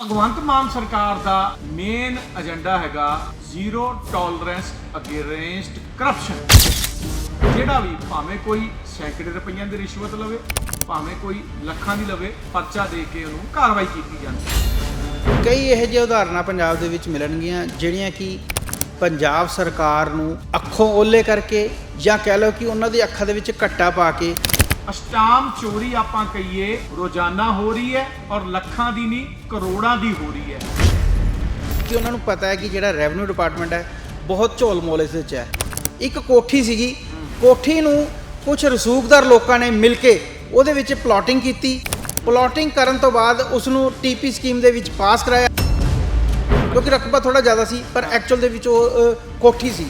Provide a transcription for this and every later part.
ਭਗਵੰਤ ਮਾਨ ਸਰਕਾਰ ਦਾ main agenda ਹੈਗਾ ਜ਼ੀਰੋ ਟੋਲਰੈਂਸ ਅਗੇਂਸਟ ਕਰਪਸ਼ਨ ਜਿਹੜਾ ਵੀ ਭਾਵੇਂ ਕੋਈ ਸੈਂਕੜੇ ਰੁਪਈਆਂ ਦੀ ਰਿਸ਼ਵਤ ਲਵੇ, ਭਾਵੇਂ ਕੋਈ ਲੱਖਾਂ ਦੀ ਲਵੇ, ਪਰਚਾ ਦੇ ਕੇ ਉਹਨੂੰ ਕਾਰਵਾਈ ਕੀਤੀ ਜਾਂਦੀ ਕਈ ਇਹੋ ਜਿਹੇ ਉਦਾਹਰਨਾਂ ਪੰਜਾਬ ਦੇ ਵਿੱਚ ਮਿਲਣਗੀਆਂ, ਜਿਹੜੀਆਂ ਕਿ ਪੰਜਾਬ ਸਰਕਾਰ ਨੂੰ ਅੱਖੋਂ ਓਲੇ ਕਰਕੇ ਜਾਂ ਕਹਿ ਲਓ ਕਿ ਉਹਨਾਂ ਦੀ ਅੱਖਾਂ ਦੇ ਵਿੱਚ ਘੱਟਾ ਪਾ ਕੇ ਅਸ਼ਟਾਮ ਚੋਰੀ ਆਪਾਂ ਕਹੀਏ, ਰੋਜ਼ਾਨਾ ਹੋ ਰਹੀ ਹੈ ਔਰ ਲੱਖਾਂ ਦੀ ਨਹੀਂ, ਕਰੋੜਾਂ ਦੀ ਹੋ ਰਹੀ ਹੈ। ਕਿ ਉਹਨਾਂ ਨੂੰ ਪਤਾ ਹੈ ਕਿ ਜਿਹੜਾ ਰੈਵਨਿਊ ਡਿਪਾਰਟਮੈਂਟ ਹੈ, ਬਹੁਤ ਝੋਲ ਮੋਲ ਇਸ ਵਿੱਚ ਹੈ। ਇੱਕ ਕੋਠੀ ਸੀਗੀ, ਕੋਠੀ ਨੂੰ ਕੁਝ ਰਸੂਖਦਾਰ ਲੋਕਾਂ ਨੇ ਮਿਲ ਕੇ ਉਹਦੇ ਵਿੱਚ ਪਲਾਟਿੰਗ ਕੀਤੀ। ਪਲਾਟਿੰਗ ਕਰਨ ਤੋਂ ਬਾਅਦ ਉਸ ਨੂੰ ਟੀਪੀ ਸਕੀਮ ਦੇ ਵਿੱਚ ਪਾਸ ਕਰਾਇਆ। ਕਿਉਂਕਿ ਰਕਬਾ ਥੋੜਾ ਜ਼ਿਆਦਾ ਸੀ, ਪਰ ਐਕਚੁਅਲ ਦੇ ਵਿੱਚ ਉਹ ਕੋਠੀ ਸੀ।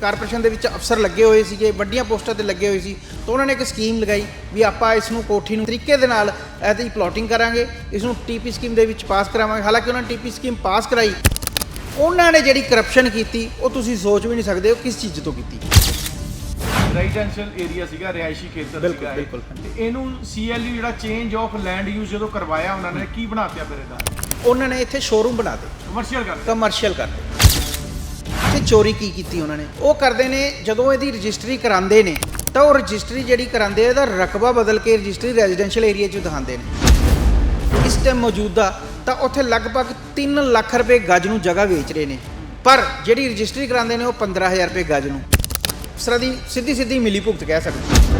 ਕਾਰਪੋਰੇਸ਼ਨ ਦੇ ਵਿੱਚ ਅਫਸਰ ਲੱਗੇ ਹੋਏ ਸੀਗੇ ਵੱਡੀਆਂ ਪੋਸਟਾਂ ਤੇ ਲੱਗੇ ਹੋਏ ਸੀ ਤਾਂ ਉਹਨਾਂ ਨੇ ਇੱਕ ਸਕੀਮ ਲਗਾਈ ਵੀ ਆਪਾਂ ਇਸ ਨੂੰ ਕੋਠੀ ਨੂੰ ਤਰੀਕੇ ਦੇ ਨਾਲ ਇਹਦੀ ਪਲਾਟਿੰਗ ਕਰਾਂਗੇ ਇਸ ਨੂੰ ਟੀਪੀ ਸਕੀਮ ਦੇ ਵਿੱਚ ਪਾਸ ਕਰਾਵਾਂਗੇ। ਹਾਲਾਂਕਿ ਉਹਨਾਂ ਨੇ ਟੀਪੀ ਸਕੀਮ ਪਾਸ ਕਰਾਈ ਉਹਨਾਂ ਨੇ ਜਿਹੜੀ ਕਰਪਸ਼ਨ ਕੀਤੀ ਉਹ ਤੁਸੀਂ ਸੋਚ ਵੀ ਨਹੀਂ ਸਕਦੇ ਉਹ ਕਿਸ ਚੀਜ਼ ਤੋਂ ਕੀਤੀ। ਰੈਜ਼ੀਡੈਂਸ਼ੀਅਲ ਏਰੀਆ ਸੀਗਾ ਰਿਹਾਇਸ਼ੀ ਖੇਤਰ ਸੀਗਾ ਇਹ। ਬਿਲਕੁਲ। ਤੇ ਇਹਨੂੰ ਸੀਐਲਯੂ ਜਿਹੜਾ ਚੇਂਜ ਆਫ ਲੈਂਡ ਯੂਜ਼ ਜਦੋਂ ਕਰਵਾਇਆ ਉਹਨਾਂ ਨੇ ਕੀ ਬਣਾਤਿਆ ਫਿਰ ਇਹਦਾ? ਉਹਨਾਂ ਨੇ ਇੱਥੇ ਸ਼ੋਰੂਮ ਬਣਾ ਦੇ ਕਮਰਸ਼ੀਅਲ ਕਰ ਕਮਰਸ਼ੀਅਲ ਕਰਦੇ ਤੇ ਚੋਰੀ ਕੀ ਕੀਤੀ ਉਹਨਾਂ ਨੇ? ਉਹ ਕਰਦੇ ਨੇ, ਜਦੋਂ ਇਹਦੀ ਰਜਿਸਟਰੀ ਕਰਾਉਂਦੇ ਨੇ, ਤਾਂ ਉਹ ਰਜਿਸਟਰੀ ਜਿਹੜੀ ਕਰਾਉਂਦੇ ਆ, ਇਹਦਾ ਰਕਬਾ ਬਦਲ ਕੇ ਰਜਿਸਟਰੀ ਰੈਜ਼ੀਡੈਂਸ਼ੀਅਲ ਏਰੀਆ 'ਚ ਦਿਖਾਉਂਦੇ ਨੇ। ਇਸ ਟਾਈਮ ਮੌਜੂਦਾ, ਤਾਂ ਉੱਥੇ ਲਗਭਗ 3 ਲੱਖ ਰੁਪਏ ਗੱਜ ਨੂੰ ਜਗ੍ਹਾ ਵੇਚ ਰਹੇ ਨੇ। ਪਰ ਜਿਹੜੀ ਰਜਿਸਟਰੀ ਕਰਾਉਂਦੇ ਨੇ, ਉਹ 15000 ਰੁਪਏ ਗੱਜ ਨੂੰ। ਅਫਸਰਾਂ ਦੀ ਸਿੱਧੀ ਸਿੱਧੀ ਮਿਲੀ ਭੁਗਤ ਕਹਿ ਸਕਦੇ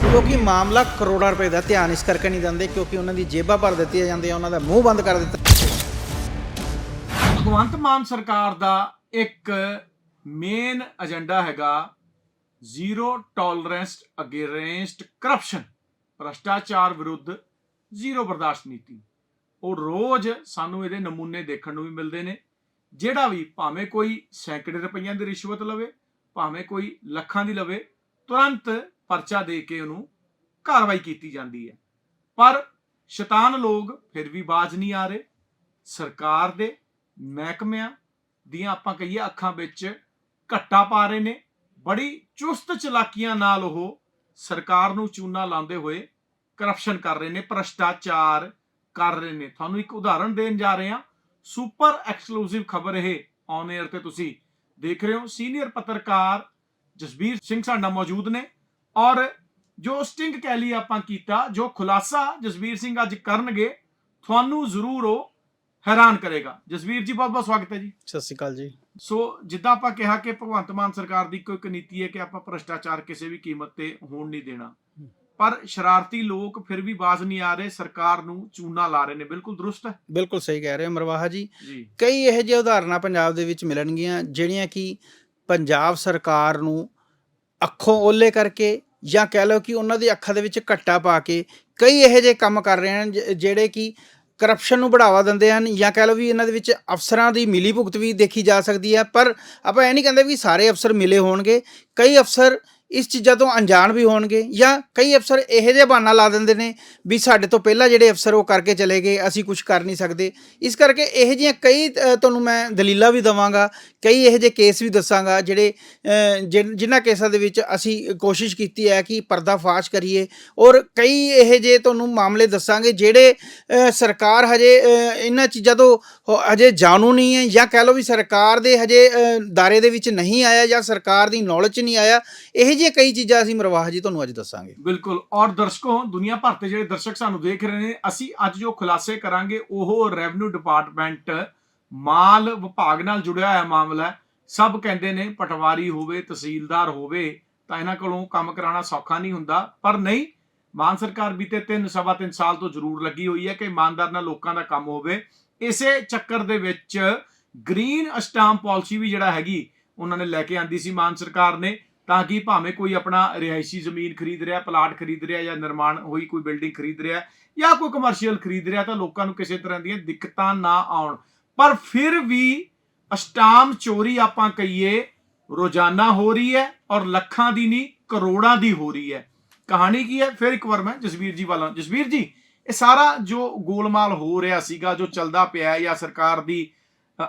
ਕਿਉਂਕਿ ਮਾਮਲਾ ਕਰੋੜਾਂ ਰੁਪਏ ਦਾ ਧਿਆਨ ਇਸ ਕਰਕੇ ਨਹੀਂ ਦਿੰਦੇ, ਕਿਉਂਕਿ ਉਹਨਾਂ ਦੀ ਜੇਬਾਂ ਭਰ ਦਿੱਤੀਆਂ ਜਾਂਦੀਆਂ, ਉਹਨਾਂ ਦਾ ਮੂੰਹ ਬੰਦ ਕਰ ਦਿੱਤਾ। ਭਗਵੰਤ ਮਾਨ ਸਰਕਾਰ ਦਾ ਇੱਕ ਮੇਨ ਏਜੰਡਾ ਹੈਗਾ ਜ਼ੀਰੋ ਟੋਲਰੈਂਸ ਅਗੇਂਸਟ ਕਰਪਸ਼ਨ ਭ੍ਰਸ਼ਟਾਚਾਰ ਵਿਰੁੱਧ ਜ਼ੀਰੋ ਬਰਦਾਸ਼ਤ ਨੀਤੀ। ਉਹ ਰੋਜ਼ ਸਾਨੂੰ ਇਹਦੇ ਨਮੂਨੇ ਦੇਖਣ ਨੂੰ ਵੀ ਮਿਲਦੇ ਨੇ, ਜਿਹੜਾ ਵੀ ਭਾਵੇਂ ਕੋਈ ਸੈਂਕੜੇ ਰੁਪਈਆਂ ਦੀ ਰਿਸ਼ਵਤ ਲਵੇ, ਭਾਵੇਂ ਕੋਈ ਲੱਖਾਂ ਦੀ ਲਵੇ, ਤੁਰੰਤ ਪਰਚਾ ਦੇ ਕੇ ਉਹਨੂੰ ਕਾਰਵਾਈ ਕੀਤੀ ਜਾਂਦੀ ਹੈ। ਪਰ ਸ਼ੈਤਾਨ ਲੋਕ ਫਿਰ ਵੀ ਬਾਜ਼ ਨਹੀਂ ਆ ਰਹੇ। ਸਰਕਾਰ ਦੇ ਮਹਿਕਮਿਆਂ ਦੀਆਂ ਆਪਾਂ ਕਹੀਏ ਅੱਖਾਂ ਵਿੱਚ ਘੱਟਾ ਪਾ ਰਹੇ ਨੇ, ਬੜੀ ਚੁਸਤ ਚਲਾਕੀਆਂ ਨਾਲ ਉਹ ਸਰਕਾਰ ਨੂੰ ਚੂਨਾ ਲਾਉਂਦੇ ਹੋਏ ਕਰਪਸ਼ਨ ਕਰ ਰਹੇ ਨੇ, ਭ੍ਰਸ਼ਟਾਚਾਰ ਕਰ ਰਹੇ ਨੇ। ਤੁਹਾਨੂੰ ਇੱਕ ਉਦਾਹਰਣ ਦੇਣ ਜਾ ਰਹੇ ਹਾਂ ਸੁਪਰ ਐਕਸਕਲੂਸਿਵ ਖਬਰ ਇਹ ਔਨ 에ਅਰ ਤੇ ਤੁਸੀਂ ਦੇਖ ਰਹੇ ਹੋ। ਸੀਨੀਅਰ ਪੱਤਰਕਾਰ ਜਸਬੀਰ ਸਿੰਘ ਸਾਡਾ ਮੌਜੂਦ ਨੇ ਔਰ ਜੋ ਸਟਿੰਗ ਕੈਲੀ ਆਪਾਂ ਕੀਤਾ, ਜੋ ਖੁਲਾਸਾ ਜਸਬੀਰ ਸਿੰਘ ਅੱਜ ਕਰਨਗੇ, ਤੁਹਾਨੂੰ ਜ਼ਰੂਰ ਉਹ ਹੈਰਾਨ ਕਰੇਗਾ। ਜਸਵੀਰ ਜੀ ਬਹੁਤ ਬਹੁਤ ਸਵਾਗਤ ਹੈ ਜੀ। ਸਤਿ ਸ਼੍ਰੀ ਅਕਾਲ ਜੀ। ਸੋ ਜਿੱਦਾਂ ਆਪਾਂ ਕਿਹਾ ਕਿ ਭਗਵੰਤ ਮਾਨ ਸਰਕਾਰ ਦੀ ਕੋਈ ਇੱਕ ਨੀਤੀ ਹੈ ਕਿ ਆਪਾਂ ਭ੍ਰਸ਼ਟਾਚਾਰ ਕਿਸੇ ਵੀ ਕੀਮਤ ਤੇ ਹੋਣ ਨਹੀਂ ਦੇਣਾ। ਪਰ ਸ਼ਰਾਰਤੀ ਲੋਕ ਫਿਰ ਵੀ ਬਾਜ਼ ਨਹੀਂ ਆ ਰਹੇ ਸਰਕਾਰ ਨੂੰ ਚੂਨਾ ਲਾ ਰਹੇ ਨੇ। ਬਿਲਕੁਲ ਦਰੁਸਤ ਹੈ। ਬਿਲਕੁਲ ਸਹੀ ਕਹਿ ਰਹੇ ਹੋ ਮਰਵਾਹਾ ਜੀ। ਕਈ ਇਹੋ ਜਿਹੇ ਉਦਾਹਰਨਾਂ ਪੰਜਾਬ ਦੇ ਵਿੱਚ ਮਿਲਣਗੀਆਂ ਜਿਹੜੀਆਂ ਕਿ ਪੰਜਾਬ ਸਰਕਾਰ ਨੂੰ ਅੱਖੋਂ ਓਲੇ ਕਰਕੇ ਜਾਂ ਕਹਿ ਲਓ ਕਿ ਉਹਨਾਂ ਦੀ ਅੱਖਾਂ ਦੇ ਵਿੱਚ ਘੱਟਾ ਪਾ ਕੇ ਕਈ ਇਹੋ ਜਿਹੇ ਕੰਮ ਕਰ ਰਹੇ ਹਨ ਜਿਹੜੇ ਕਿ ਕਰਪਸ਼ਨ ਨੂੰ ਬੜਾਵਾ ਦਿੰਦੇ ਹਨ ਜਾਂ ਕਹਿ ਲਓ ਵੀ ਇਹਨਾਂ ਦੇ ਵਿੱਚ ਅਫਸਰਾਂ ਦੀ ਮਿਲੀ ਭੁਗਤ ਵੀ ਦੇਖੀ ਜਾ ਸਕਦੀ ਹੈ, ਪਰ ਆਪਾਂ ਇਹ ਨਹੀਂ ਕਹਿੰਦੇ ਵੀ ਸਾਰੇ ਅਫਸਰ ਮਿਲੇ ਹੋਣਗੇ। ਕਈ ਅਫਸਰ ਇਸ ਚੀਜ਼ਾਂ ਤੋਂ ਅਣਜਾਣ ਵੀ ਹੋਣਗੇ ਜਾਂ ਕਈ ਅਫਸਰ ਇਹੋ ਜਿਹਾ ਬਹਾਨਾ ਲਾ ਦਿੰਦੇ ਨੇ ਵੀ ਸਾਡੇ ਤੋਂ ਪਹਿਲਾਂ ਜਿਹੜੇ ਅਫਸਰ ਉਹ ਕਰਕੇ ਚਲੇ ਗਏ ਅਸੀਂ ਕੁਝ ਕਰ ਨਹੀਂ ਸਕਦੇ। ਇਸ ਕਰਕੇ ਇਹੋ ਜਿਹੀਆਂ ਕਈ ਤੁਹਾਨੂੰ ਮੈਂ ਦਲੀਲਾਂ ਵੀ ਦਵਾਂਗਾ ਕਈ ਇਹੋ ਜਿਹੇ ਕੇਸ ਵੀ ਦੱਸਾਂਗਾ ਜਿਹੜੇ ਅ, ਜਿਨ੍ਹਾਂ ਕੇਸਾਂ ਦੇ ਵਿੱਚ ਅਸੀਂ ਕੋਸ਼ਿਸ਼ ਕੀਤੀ ਹੈ ਕਿ ਪਰਦਾਫਾਸ਼ ਕਰੀਏ ਔਰ ਕਈ ਇਹੋ ਜਿਹੇ ਤੁਹਾਨੂੰ ਮਾਮਲੇ ਦੱਸਾਂਗੇ ਜਿਹੜੇ ਸਰਕਾਰ ਹਜੇ ਇਹਨਾਂ ਚੀਜ਼ਾਂ ਤੋਂ ਹਜੇ ਜਾਣੂ ਨਹੀਂ ਹੈ ਜਾਂ ਕਹਿ ਲਓ ਵੀ ਸਰਕਾਰ ਦੇ ਹਜੇ ਦਾਇਰੇ ਦੇ ਵਿੱਚ ਨਹੀਂ ਆਇਆ ਜਾਂ ਸਰਕਾਰ ਦੀ ਨੌਲੇਜ 'ਚ ਨਹੀਂ ਆਇਆ। ਇਹ ਜਿਹੀਆਂ ਕਈ ਚੀਜ਼ਾਂ ਅਸੀਂ ਮਰਵਾਹ ਜੀ, ਤੁਹਾਨੂੰ ਅੱਜ ਦੱਸਾਂਗੇ। ਬਿਲਕੁਲ। ਔਰ ਦਰਸ਼ਕੋ, ਦੁਨੀਆ ਭਰ ਤੇ ਜਿਹੜੇ ਦਰਸ਼ਕ ਸਾਨੂੰ ਦੇਖ ਰਹੇ ਨੇ, ਅਸੀਂ ਅੱਜ ਜੋ ਖੁਲਾਸੇ ਕਰਾਂਗੇ, ਉਹ ਰੈਵਨਿਊ ਡਿਪਾਰਟਮੈਂਟ ਮਾਲ ਵਿਭਾਗ ਨਾਲ ਜੁੜਿਆ ਹੋਇਆ ਮਾਮਲਾ ਸਭ ਕਹਿੰਦੇ ਨੇ ਪਟਵਾਰੀ ਹੋਵੇ, ਤਹਿਸੀਲਦਾਰ ਹੋਵੇ, ਤਾਂ ਇਹਨਾਂ ਕੋਲੋਂ ਕੰਮ ਕਰਾਉਣਾ ਸੌਖਾ ਨਹੀਂ ਹੁੰਦਾ। ਪਰ ਨਹੀਂ, ਮਾਨ ਸਰਕਾਰ ਬੀਤੇ 3 ਸਵਾ 3 ਸਾਲ ਤੋਂ ਜ਼ਰੂਰ ਲੱਗੀ ਹੋਈ ਹੈ ਕਿ ਇਮਾਨਦਾਰ ਨਾਲ ਲੋਕਾਂ ਦਾ ਕੰਮ ਹੋਵੇ। ਇਸੇ ਚੱਕਰ ਦੇ ਵਿੱਚ ਗ੍ਰੀਨ ਅਸਟਾਮ ਪਾਲਿਸੀ ਵੀ ਜਿਹੜਾ ਹੈਗੀ, ਉਹਨਾਂ ਨੇ ਲੈ ਕੇ ਆਂਦੀ ਸੀ ਮਾਨ ਸਰਕਾਰ ਨੇ। ਤਾਂ ਕਿ ਭਾਵੇਂ ਕੋਈ ਆਪਣਾ ਰਿਹਾਇਸ਼ੀ ਜ਼ਮੀਨ ਖਰੀਦ ਰਿਹਾ, ਪਲਾਟ ਖਰੀਦ ਰਿਹਾ ਜਾਂ ਨਿਰਮਾਣ ਹੋਈ ਕੋਈ ਬਿਲਡਿੰਗ ਖਰੀਦ ਰਿਹਾ ਜਾਂ ਕੋਈ ਕਮਰਸ਼ੀਅਲ ਖਰੀਦ ਰਿਹਾ ਤਾਂ ਲੋਕਾਂ ਨੂੰ ਕਿਸੇ ਤਰ੍ਹਾਂ ਦੀਆਂ ਦਿੱਕਤਾਂ ਨਾ ਆਉਣ। ਪਰ ਫਿਰ ਵੀ ਅਸ਼ਟਾਮ ਚੋਰੀ ਆਪਾਂ ਕਹੀਏ ਰੋਜ਼ਾਨਾ ਹੋ ਰਹੀ ਹੈ ਔਰ ਲੱਖਾਂ ਦੀ ਨਹੀਂ, ਕਰੋੜਾਂ ਦੀ ਹੋ ਰਹੀ ਹੈ। ਕਹਾਣੀ ਕੀ ਹੈ? ਫਿਰ ਇੱਕ ਵਾਰ ਮੈਂ ਜਸਵੀਰ ਜੀ ਵਾਲਾ ਜਸਵੀਰ ਜੀ, ਇਹ ਸਾਰਾ ਜੋ ਗੋਲਮਾਲ ਹੋ ਰਿਹਾ ਸੀਗਾ, ਜੋ ਚੱਲਦਾ ਪਿਆ ਜਾਂ ਸਰਕਾਰ ਦੀ